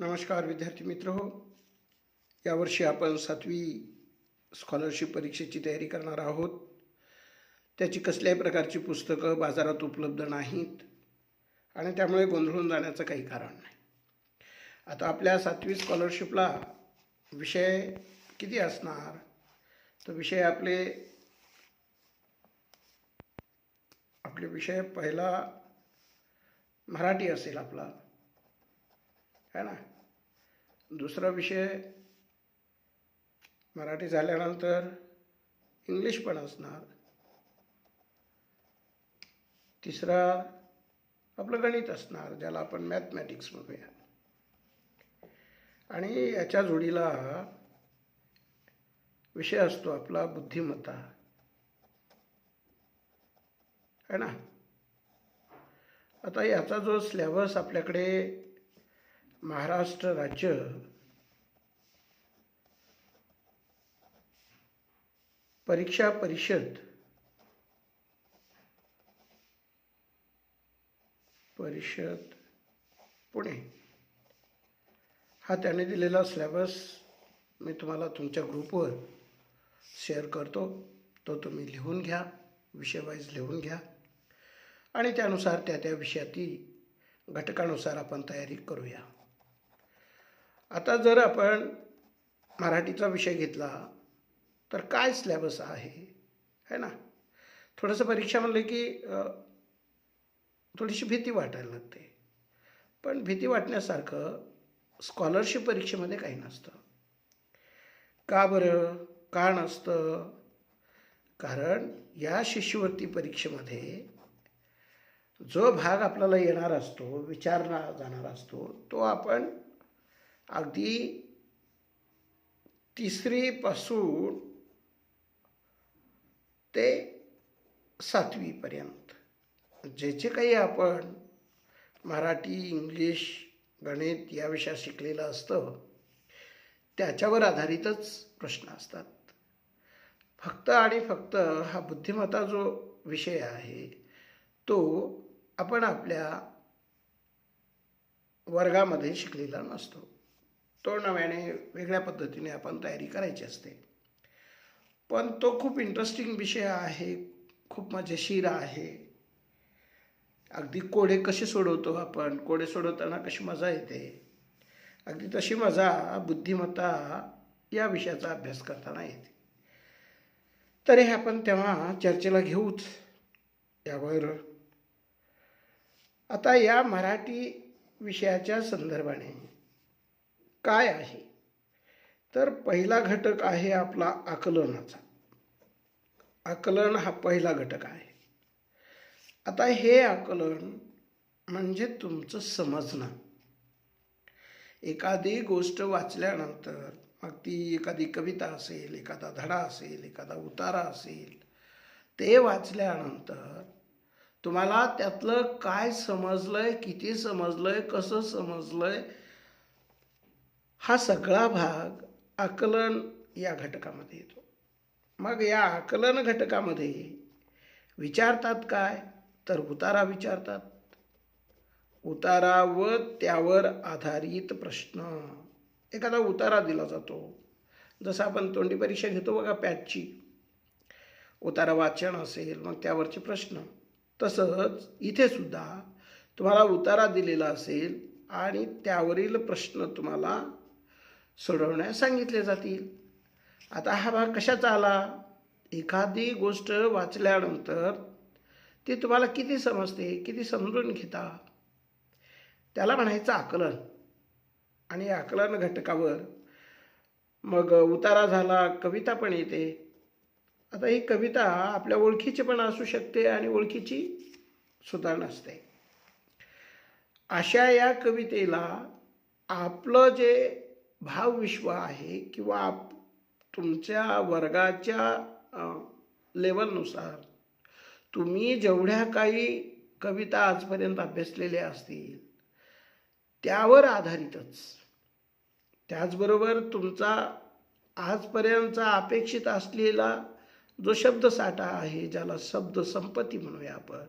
नमस्कार विद्यार्थी मित्र हो यावर्षी आपण सातवी स्कॉलरशिप परीक्षेची तयारी करणार आहोत. त्याची कसल्याही प्रकारची पुस्तकं बाजारात उपलब्ध नाहीत आणि त्यामुळे गोंधळून जाण्याचं काही कारण नाही. आता आपल्या सातवी स्कॉलरशिपला विषय किती असणार? तर विषय आपले आपले विषय पहिला मराठी असेल आपला. है ना? दुसरा विषय मराठी झाल्यानंतर इंग्लिश पण असणार. तिसरा आपलं गणित असणार ज्याला आपण मॅथमॅटिक्स म्हणूया. आणि याच्या जोडीला विषय असतो आपला बुद्धिमत्ता. है ना? आता याचा जो सिलेबस आपल्याकडे महाराष्ट्र राज्य परीक्षा परिषद परिषद पुणे. हा त्याने दिलेला सिलेबस मी तुम्हाला तुमच्या ग्रुपवर शेअर करतो. तो तुम्ही लिहून घ्या विषयवाईज लिहून घ्या. आणि त्यानुसार त्या त्या विषयातील घटकानुसार आपण तयारी करूया. आता जर आपण मराठीचा विषय घेतला तर काय सिलेबस आहे? है ना? थोडंसं परीक्षा म्हणलं की थोडीशी भीती वाटायला लागते. पण भीती वाटण्यासारखं स्कॉलरशिप परीक्षेमध्ये काही नसतं. का बरं? का नसतं? कारण या शिष्यवृत्ती परीक्षेमध्ये जो भाग आपल्याला येणार असतो विचारला जाणार असतो तो आपण अगदी तिसरीपासून ते सातवीपर्यंत. जे जे काही आपण मराठी इंग्लिश गणित या विषयात शिकलेलं असतं त्याच्यावर आधारितच प्रश्न असतात. फक्त आणि फक्त हा बुद्धिमत्ता जो विषय आहे तो आपण आपल्या वर्गामध्ये शिकलेला नसतो. तो नव्याने वेगळ्या पद्धतीने आपण तयारी करायची असते. पण तो खूप इंटरेस्टिंग विषय आहे खूप मजेशीर आहे. अगदी कोडे कसे सोडवतो आपण? कोडे सोडवताना कशी मजा येते? अगदी तशी मजा बुद्धिमत्ता या विषयाचा अभ्यास करताना येते. तर हे आपण तेव्हा चर्चेला घेऊच. यावर आता या मराठी विषयाच्या संदर्भाने काय आहे? तर पहिला घटक आहे आपला आकलनाचा. आकलन हा पहिला घटक आहे. आता हे आकलन म्हणजे तुमचं समजणं. एखादी गोष्ट वाचल्यानंतर मग ती एखादी कविता असेल एखादा धडा असेल एखादा उतारा असेल ते वाचल्यानंतर तुम्हाला त्यातलं काय समजलं आहे किती समजलं आहे कसं समजलं आहे हा सगळा भाग आकलन या घटकामध्ये येतो. मग या आकलन घटकामध्ये विचारतात काय? तर उतारा विचारतात. उतारा व त्यावर आधारित प्रश्न. एखादा उतारा दिला जातो. जसं आपण तोंडी परीक्षा घेतो बघा पॅटची उतारा वाचन असेल मग त्यावरचे प्रश्न. तसंच इथे सुद्धा तुम्हाला उतारा दिलेला असेल आणि त्यावरील प्रश्न तुम्हाला सोडवण्यास सांगितले जातील. आता हा भाग कशाचा आला? एखादी गोष्ट वाचल्यानंतर ती तुम्हाला किती समजते किती समजून घेता? त्याला म्हणायचं आकलन. आणि या आकलन घटकावर मग उतारा झाला कविता पण येते. आता ही कविता आपल्या ओळखीची पण असू शकते आणि ओळखीची सुद्धा नसते. अशा या कवितेला आपलं जे भावविश्व आहे किंवा आप तुमच्या वर्गाच्या लेवलनुसार तुम्ही जेवढ्या काही कविता आजपर्यंत अभ्यासलेल्या असतील त्यावर आधारितच. त्याचबरोबर तुमचा आजपर्यंतचा अपेक्षित असलेला जो शब्दसाठा आहे ज्याला शब्दसंपत्ती म्हणूया आपण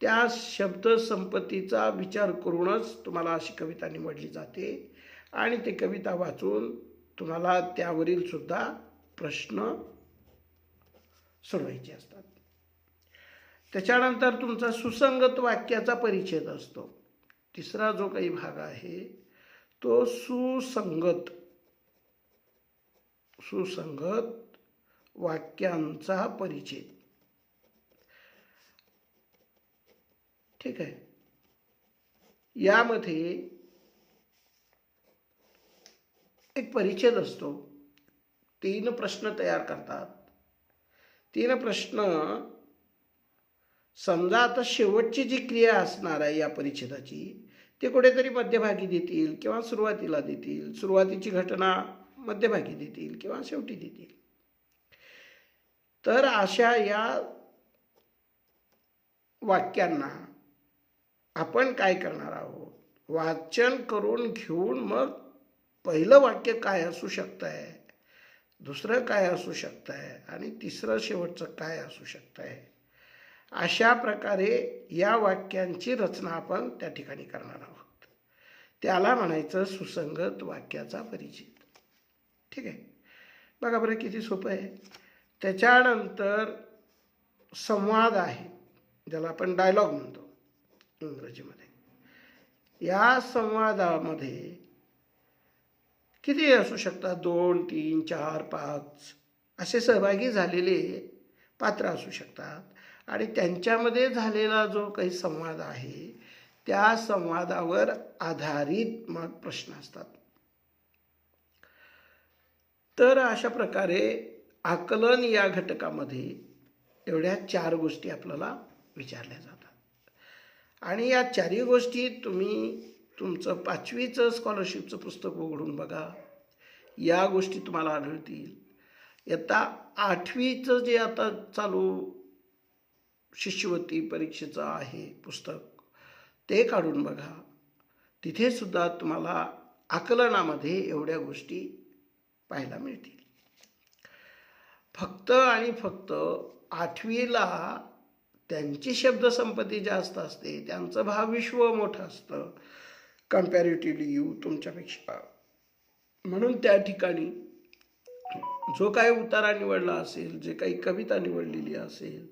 त्या शब्दसंपत्तीचा विचार करूनच तुम्हाला अशी कविता निवडली जाते. आणि ते कविता वाचून तुम्हाला त्यावरील सुद्धा प्रश्न सोडवायचे असतात. त्याच्यानंतर तुमचा सुसंगत वाक्याचा परिच्छेद असतो. तिसरा जो काही भाग आहे तो सुसंगत सुसंगत वाक्यांचा परिच्छेद. ठीक आहे. यामध्ये एक परिच्छेद असतो. तीन प्रश्न तयार करतात. तीन प्रश्न समजा आता शेवटची जी क्रिया असणार आहे या परिच्छेदाची ते कुठेतरी मध्यभागी देतील किंवा सुरुवातीला देतील सुरुवातीची घटना मध्यभागी देतील किंवा शेवटी देतील. तर अशा या वाक्यांना आपण काय करणार आहोत? वाचन करून घेऊन मग पहिलं वाक्य काय असू शकतं आहे दुसरं काय असू शकतं आहे आणि तिसरं शेवटचं काय असू शकतं आहे अशा प्रकारे या वाक्यांची रचना आपण त्या ठिकाणी करणार आहोत. त्याला म्हणायचं सुसंगत वाक्याचा परिचय ठीक आहे? बघा बरं किती सोपं आहे. त्याच्यानंतर संवाद आहे ज्याला आपण डायलॉग म्हणतो इंग्रजीमध्ये. या संवादामध्ये किती असू शकतात? दोन तीन चार पाच. असे सहभागी झालेले पात्र असू शकतात. आणि त्यांच्यामध्ये झालेला जो काही संवाद आहे त्या संवादावर आधारित मग प्रश्न असतात. तर अशा प्रकारे आकलन या घटकामध्ये एवढ्या चार गोष्टी आपल्याला विचारल्या जातात. आणि या चारही गोष्टी तुम्ही तुमचं पाचवीचं स्कॉलरशिपचं पुस्तक उघडून बघा. या गोष्टी तुम्हाला आढळतील. आता आठवीचं जे आता चालू शिष्यवृत्ती परीक्षेचं आहे पुस्तक ते काढून बघा. तिथे सुद्धा तुम्हाला आकलनामध्ये एवढ्या गोष्टी पाहायला मिळतील. फक्त आणि फक्त आठवीला त्यांची शब्दसंपत्ती जास्त असते त्यांचं भावविश्व मोठं असतं. कम्पॅरेटिव्हली यू तुमच्यापेक्षा. म्हणून त्या ठिकाणी जो काही उतारा निवडला असेल जे काही कविता निवडलेली असेल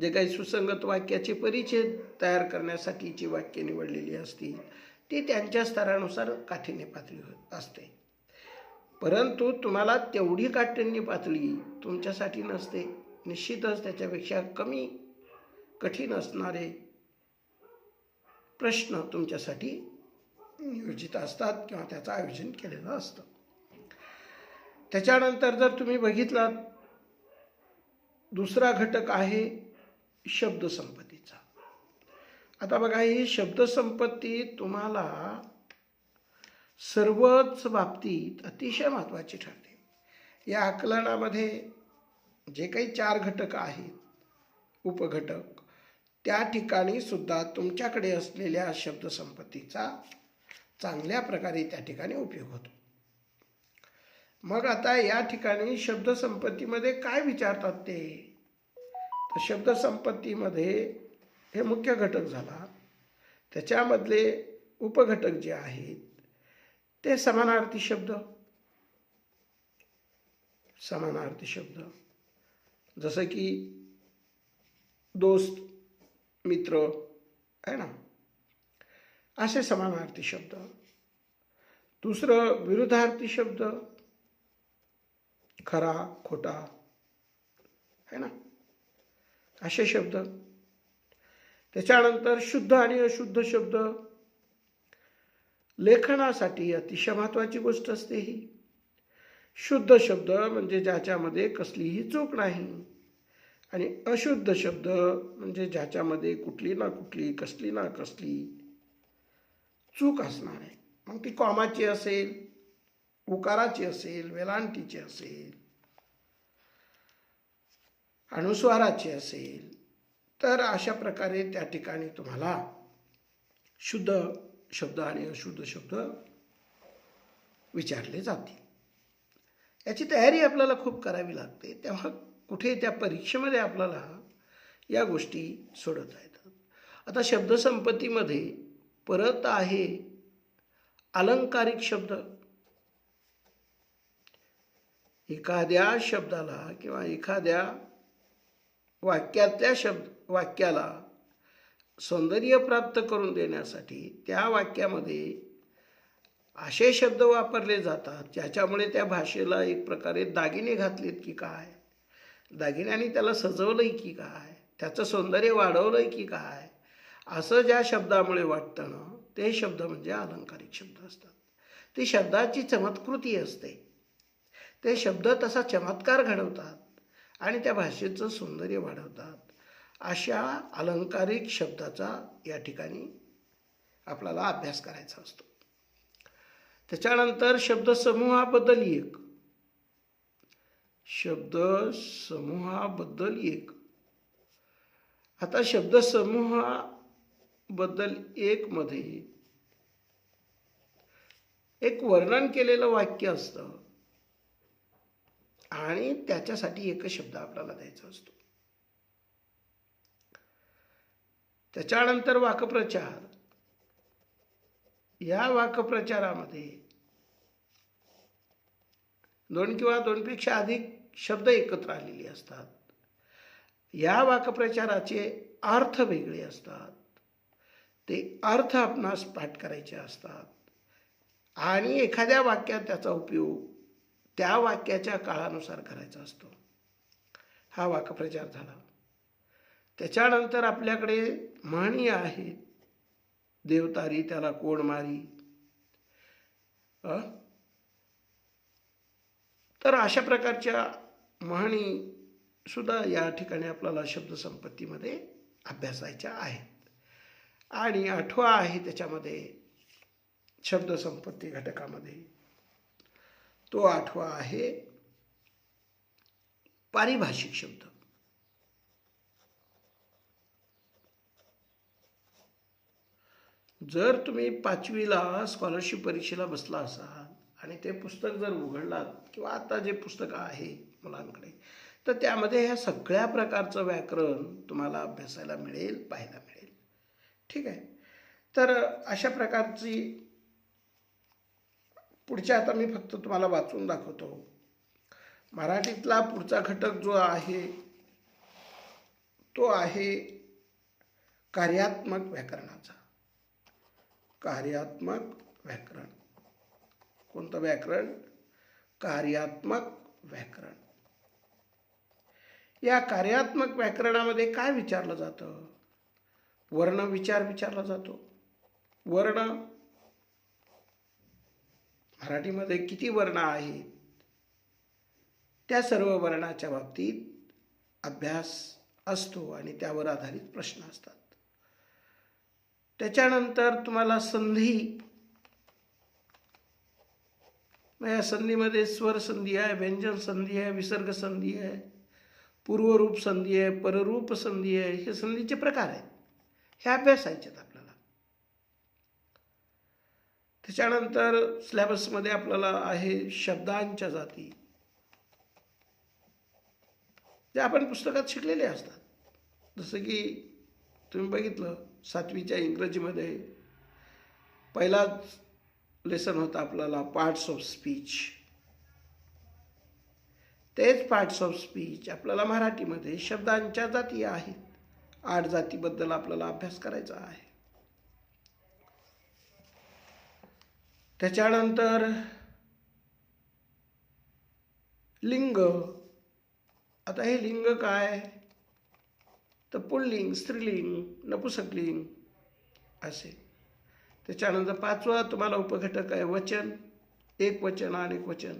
जे काही सुसंगत वाक्याचे परिचय तयार करण्यासाठीची वाक्य निवडलेली असतील ती त्यांच्या स्तरानुसार काठिण्य पातळी असते. परंतु तुम्हाला तेवढी काठिण्य पातळी तुमच्यासाठी नसते. निश्चितच त्याच्यापेक्षा कमी कठीण असणारे प्रश्न तुमच्यासाठी नियोजित असतात किंवा त्याचं आयोजन केलेलं असतं. त्याच्यानंतर जर तुम्ही बघितलात दुसरा घटक आहे शब्दसंपत्तीचा. आता बघा ही शब्दसंपत्ती तुम्हाला सर्वच बाबतीत अतिशय महत्त्वाची ठरते. या आकलनामध्ये जे काही चार घटक आहेत उपघटक त्या ठिकाणी सुद्धा तुमच्याकडे असलेल्या शब्दसंपत्तीचा चांगल्या प्रकारे त्या ठिकाणी उपयोग होतो. मग आता या ठिकाणी शब्दसंपत्तीमध्ये काय विचारतात ते? तर शब्दसंपत्तीमध्ये हे मुख्य घटक झाला. त्याच्यामधले उपघटक जे आहेत ते समानार्थी शब्द. समानार्थी शब्द. जसं की दोस्त मित्र आहे ना? असे समानार्थी शब्द. दुसरं विरुद्धार्थी शब्द. खरा खोटा. है ना? असे शब्द. त्याच्यानंतर शुद्ध आणि अशुद्ध शब्द. लेखनासाठी अतिशय महत्त्वाची गोष्ट असते ही. शुद्ध शब्द म्हणजे ज्याच्यामध्ये कसलीही चूक नाही. आणि अशुद्ध शब्द म्हणजे ज्याच्यामध्ये कुठली ना कुठली कसली ना कसली चूक असणार आहे. मग ती कॉमाची असेल उकाराची असेल वेलांटीची असेल अनुस्वाराची असेल तर अशा प्रकारे त्या ठिकाणी तुम्हाला शुद्ध शब्द आणि अशुद्ध शब्द विचारले जातील. याची तयारी आपल्याला खूप करावी लागते. तेव्हा कुठे त्या परीक्षेमध्ये आपल्याला या गोष्टी सोडवता येतात. आता शब्दसंपत्तीमध्ये परत आहे. अलंकारिक शब्द. एखाद्या शब्दाला किंवा एखाद्या वाक्यातल्या शब्द वाक्याला सौंदर्य प्राप्त करून देण्यासाठी त्या वाक्यामध्ये असे शब्द वापरले जातात ज्याच्यामुळे त्या भाषेला एक प्रकारे दागिने घातलेत की काय? दागिन्याने त्याला सजवलंय की काय? त्याचं सौंदर्य वाढवलंय की काय? असं ज्या शब्दामुळे वाटतं ना ते शब्द म्हणजे अलंकारिक शब्द असतात. ती शब्दाची चमत्कृती असते. ते शब्द तसा चमत्कार घडवतात आणि त्या भाषेचं सौंदर्य वाढवतात. अशा अलंकारिक शब्दाचा या ठिकाणी आपल्याला अभ्यास करायचा असतो. त्याच्यानंतर शब्दसमूहाबद्दल एक. शब्द समूहाबद्दल एक. आता शब्दसमूहा बद्दल एकमध्ये एक वर्णन केलेलं वाक्य असतं. आणि त्याच्यासाठी एकच शब्द आपल्याला द्यायचा असतो. त्याच्यानंतर वाक्प्रचार. या वाक्प्रचारामध्ये दोन किंवा दोनपेक्षा अधिक शब्द एकत्र आलेले असतात. या वाक्प्रचाराचे अर्थ वेगळे असतात. ते अर्थ आपणास पाठ करायचे असतात. आणि एखाद्या वाक्यात त्याचा उपयोग त्या वाक्याच्या काळानुसार करायचा असतो. हा वाक्प्रचार झाला. त्याच्यानंतर आपल्याकडे म्हणी आहेत. देवतारी त्याला कोण मारी? तर अशा प्रकारच्या म्हणी सुद्धा या ठिकाणी आपल्याला शब्दसंपत्तीमध्ये अभ्यासायच्या आहेत. आणि आठवा आहे त्याच्यामध्ये शब्दसंपत्ती घटकामध्ये. तो आठवा आहे पारिभाषिक शब्द. जर तुम्ही पाचवीला स्कॉलरशिप परीक्षेला बसला असाल आणि ते पुस्तक जर उघडलात किंवा आता जे पुस्तक आहे मुलांकडे तर त्यामध्ये ह्या सगळ्या प्रकारचं व्याकरण तुम्हाला अभ्यासायला मिळेल पाहायला मिळेल. ठीक आहे. तर अशा प्रकारची पुढच्या आता मी फक्त तुम्हाला वाचून दाखवतो. मराठीतला पुढचा घटक जो आहे तो आहे कार्यात्मक व्याकरणाचा. कार्यात्मक व्याकरण. कोणतं व्याकरण? कार्यात्मक व्याकरण. या कार्यात्मक व्याकरणामध्ये काय विचारलं जातं? वर्ण विचार विचारला जातो. वर्ण मराठीमध्ये किती वर्ण आहेत? त्या सर्व वर्णाच्या बाबतीत अभ्यास असतो आणि त्यावर आधारित प्रश्न असतात. त्याच्यानंतर तुम्हाला संधी. या संधीमध्ये स्वर संधी आहे व्यंजन संधी आहे विसर्ग संधी आहे पूर्वरूप संधी आहे पररूप संधी आहे हे संधीचे प्रकार आहेत. हे अभ्यासायच्या आहेत आपल्याला. त्याच्यानंतर सिलेबसमध्ये आपल्याला आहे शब्दांच्या जाती. त्या आपण पुस्तकात शिकलेले असतात. जसं की तुम्ही बघितलं सातवीच्या इंग्रजीमध्ये पहिलाच लेसन होता आपल्याला पार्ट्स ऑफ स्पीच तेच पार्ट्स ऑफ स्पीच आपल्याला मराठीमध्ये शब्दांच्या जाती आहेत. आठ जातीबद्दल आपल्याला अभ्यास करायचा आहे. त्याच्यानंतर लिंग. आता हे लिंग काय? तर पुल्लिंग स्त्रीलिंग नपुसकलिंग असे. त्याच्यानंतर पाचवा तुम्हाला उपघटक आहे वचन. एक वचन अनेक वचन.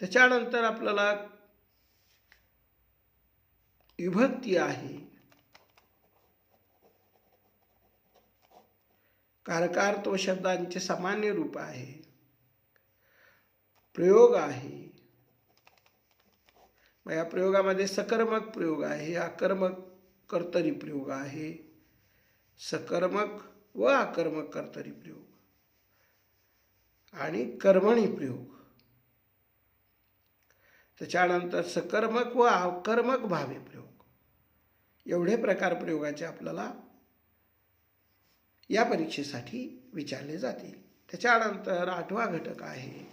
त्याच्यानंतर आपल्याला विभक्ती आहे. कारकार तो शब्दांचे सामान्य रूप आहे. प्रयोग आहे. मग या प्रयोगामध्ये सकर्मक प्रयोग आहे आकर्मक कर्तरी प्रयोग आहे. सकर्मक व आकर्मक कर्तरी प्रयोग. आणि कर्मणी प्रयोग. त्याच्यानंतर सकर्मक व अकर्मक भावे प्रयोग. एवढे प्रकार प्रयोगाचे आपल्याला या परीक्षेसाठी विचारले जातील. त्याच्यानंतर आठवा घटक आहे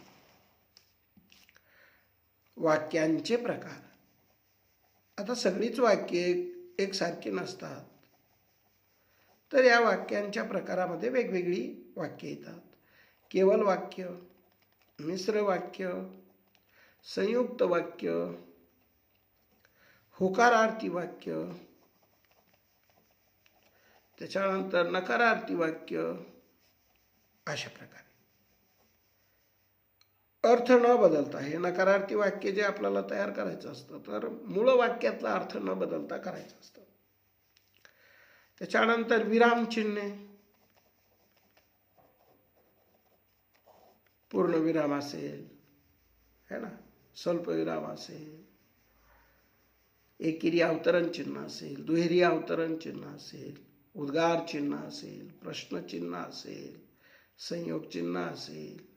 वाक्यांचे प्रकार. आता सगळीच वाक्ये एकसारखी नसतात तर या वाक्यांच्या प्रकारामध्ये वेगवेगळी वाक्य येतात. केवल वाक्य मिश्र वाक्य संयुक्त वाक्य होकारार्थी वाक्य त्याच्यानंतर नकारार्थी वाक्य अशा प्रकारे. अर्थ न बदलता हे नकारार्थी वाक्य जे आपल्याला तयार करायचं असतं तर मूळ वाक्यातला अर्थ न बदलता करायचं असतं. त्याच्यानंतर विरामचिन्हे पूर्णविराम असेल है ना? स्वल्पविराम असेल एकेरी अवतरण चिन्ह असेल दुहेरी अवतरण चिन्ह असेल उद्गार चिन्ह असेल प्रश्नचिन्ह असेल संयोग चिन्ह असेल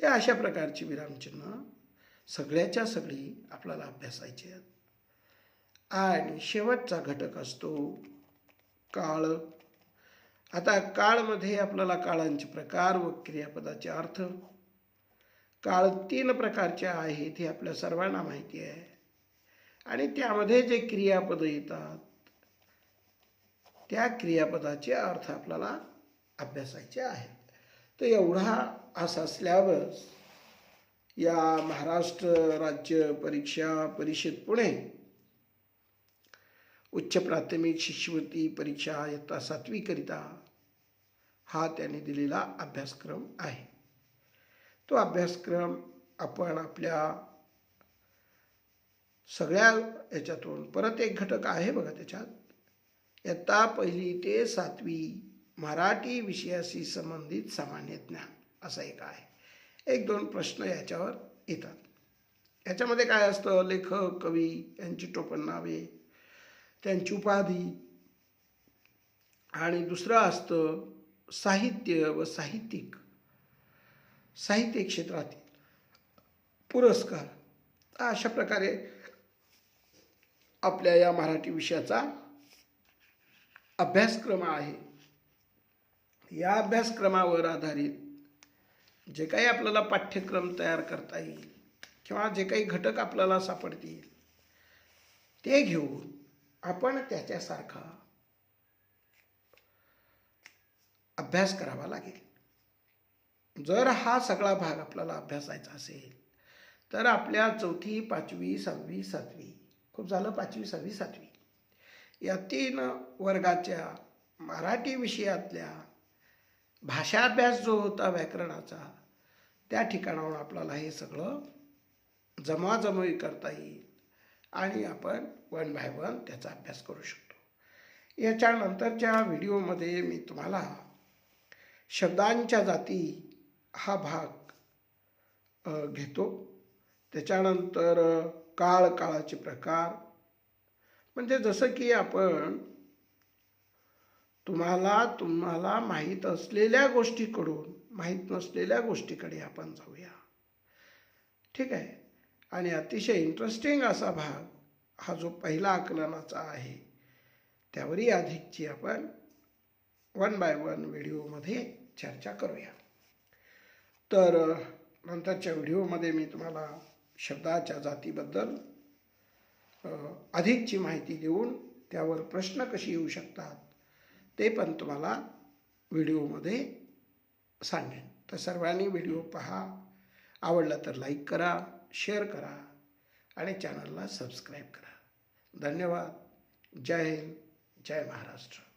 हे अशा प्रकारची विरामचिन्ह सगळ्याच्या सगळी आपल्याला अभ्यासायची आहेत. आणि शेवटचा घटक असतो काळ. आता काळमध्ये आपल्याला काळांचे प्रकार व क्रियापदाचे अर्थ काळ तीन प्रकारचे आहेत हे आपल्या सर्वांना माहिती आहे. आणि त्यामध्ये जे क्रियापद येतात त्या क्रियापदाचे अर्थ आपल्याला अभ्यासायचे आहेत. तर एवढा असं असल्यावर या महाराष्ट्र राज्य परीक्षा परिषद पुणे उच्च प्राथमिक शिष्यवृत्ती परीक्षा इयत्ता सातवीकरिता हा त्याने दिलेला अभ्यासक्रम आहे. तो अभ्यासक्रम आपण आपल्या सगळ्या याच्यातून परत एक घटक आहे बघा त्याच्यात. इयत्ता पहिली ते सातवी मराठी विषयाशी संबंधित सामान्य ज्ञान असं एक आहे. एक दोन प्रश्न याच्यावर येतात. याच्यामध्ये काय असतं? लेखक कवी यांची टोपण नावे त्यांची उपाधी आणि दुसरं असतं साहित्य व साहित्यिक. साहित्य क्षेत्रातील पुरस्कार अशा प्रकारे आपल्या या मराठी विषयाचा अभ्यासक्रम आहे. या अभ्यासक्रमावर आधारित जे काही आपल्याला पाठ्यक्रम तयार करता येईल किंवा जे काही घटक आपल्याला सापडतील ते घेऊन आपण त्याच्यासारखा अभ्यास करावा लागेल. जर हा सगळा भाग आपल्याला अभ्यासायचा असेल तर आपल्या चौथी पाचवी सहावी सातवी खूप झालं पाचवी सहावी सातवी या तीन वर्गाच्या मराठी विषयातल्या भाषाभ्यास जो होता व्याकरणाचा त्या ठिकाणावर आपल्याला हे सगळं जमाजमवी करता येईल आणि आपण वन बाय वन त्याचा अभ्यास करू शकतो. याच्यानंतरच्या व्हिडिओमध्ये मी तुम्हाला शब्दांच्या जाती हा भाग घेतो. त्याच्यानंतर काळ काळाचे प्रकार. म्हणजे जसं की आपण तुम्हाला तुम्हाला माहीत असलेल्या गोष्टीकडून माहीत नसलेल्या गोष्टीकडे आपण जाऊया. ठीक आहे? आणि अतिशय इंटरेस्टिंग असा भाग हा जो पहिला आकलनाचा आहे त्यावरही अधिकची आपण वन बाय वन व्हिडिओमध्ये चर्चा करूया. तर नंतरच्या व्हिडिओमध्ये मी तुम्हाला शब्दाच्या जातीबद्दल अधिकची माहिती देऊन त्यावर प्रश्न कसे येऊ शकतात ते पण तुम्हाला व्हिडिओमध्ये सांगेन. तर सर्वांनी व्हिडिओ पहा. आवडला तर लाईक करा शेअर करा आणि चॅनलला सबस्क्राईब करा. धन्यवाद. जय हिंद. जय महाराष्ट्र.